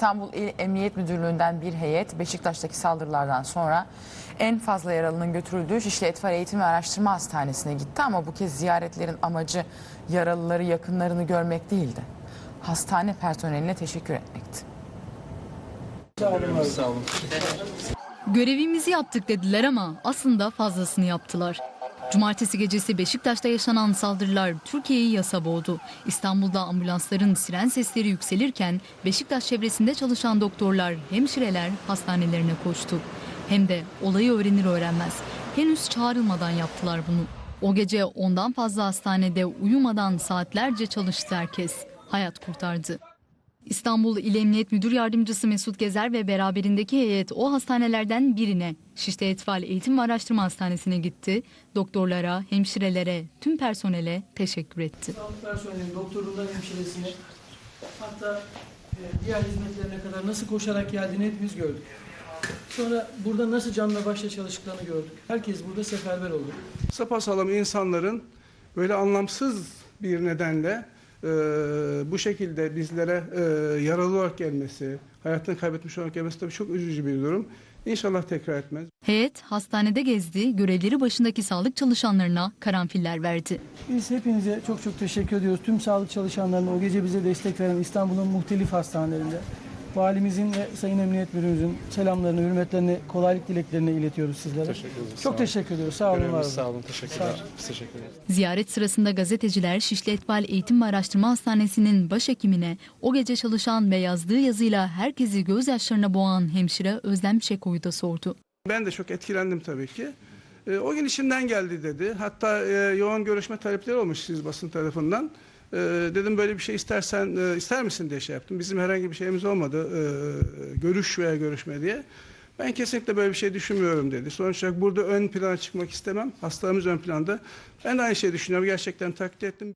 İstanbul İl Emniyet Müdürlüğü'nden bir heyet Beşiktaş'taki saldırılardan sonra en fazla yaralının götürüldüğü Şişli Etfal Eğitim ve Araştırma Hastanesi'ne gitti ama bu kez ziyaretlerin amacı yaralıları yakınlarını görmek değildi. Hastane personeline teşekkür etmekti. Görevimizi yaptık dediler ama aslında fazlasını yaptılar. Cumartesi gecesi Beşiktaş'ta yaşanan saldırılar Türkiye'yi yasa boğdu. İstanbul'da ambulansların siren sesleri yükselirken Beşiktaş çevresinde çalışan doktorlar, hemşireler hastanelerine koştu. Hem de olayı öğrenir öğrenmez. Henüz çağrılmadan yaptılar bunu. O gece ondan fazla hastanede uyumadan saatlerce çalıştı herkes. Hayat kurtardı. İstanbul İl Emniyet Müdür Yardımcısı Mesut Gezer ve beraberindeki heyet o hastanelerden birine Şişli Etfal Eğitim ve Araştırma Hastanesi'ne gitti. Doktorlara, hemşirelere, tüm personele teşekkür etti. Sağlık personelinin, doktorundan hemşiresine hatta e, diğer hizmetlerine kadar nasıl koşarak geldiğini hepimiz gördük. Sonra burada nasıl canla başla çalıştıklarını gördük. Herkes burada seferber oldu. sapasağlam insanların böyle anlamsız bir nedenle e, bu şekilde bizlere e, yaralı olarak gelmesi, hayatını kaybetmiş olarak gelmesi tabii çok üzücü bir durum. İnşallah tekrar etmez. Heyet hastanede gezdi, görevleri başındaki sağlık çalışanlarına karanfiller verdi. Biz hepinize çok çok teşekkür ediyoruz. Tüm sağlık çalışanlarına, o gece bize destek veren İstanbul'un muhtelif hastanelerinde. Valimizin ve Sayın Emniyet Müdürümüzün selamlarını, hürmetlerini, kolaylık dileklerini iletiyoruz sizlere. Teşekkür ederiz. Sağ Çok olun. teşekkür ediyoruz. Sağ olun, var olun. sağ olun. Teşekkürler. Biz teşekkür ederiz. Ziyaret sırasında gazeteciler Şişli Etfal Eğitim ve Araştırma Hastanesi'nin başhekimine o gece çalışan ve yazdığı yazıyla herkesi gözyaşlarına boğan hemşire Özlem Şeko'yu da sordu. Ben de çok etkilendim tabii ki. E, o gün içimden geldi dedi. Hatta e, yoğun görüşme talepleri olmuş siz basın tarafından. E, dedim böyle bir şey istersen e, ister misin diye şey yaptım. Bizim herhangi bir şeyimiz olmadı. e, görüş veya görüşme diye. Ben kesinlikle böyle bir şey düşünmüyorum dedi. Sonuç olarak burada ön plana çıkmak istemem. Hastalarımız ön planda. Ben de aynı şeyi düşünüyorum. Gerçekten takdir ettim.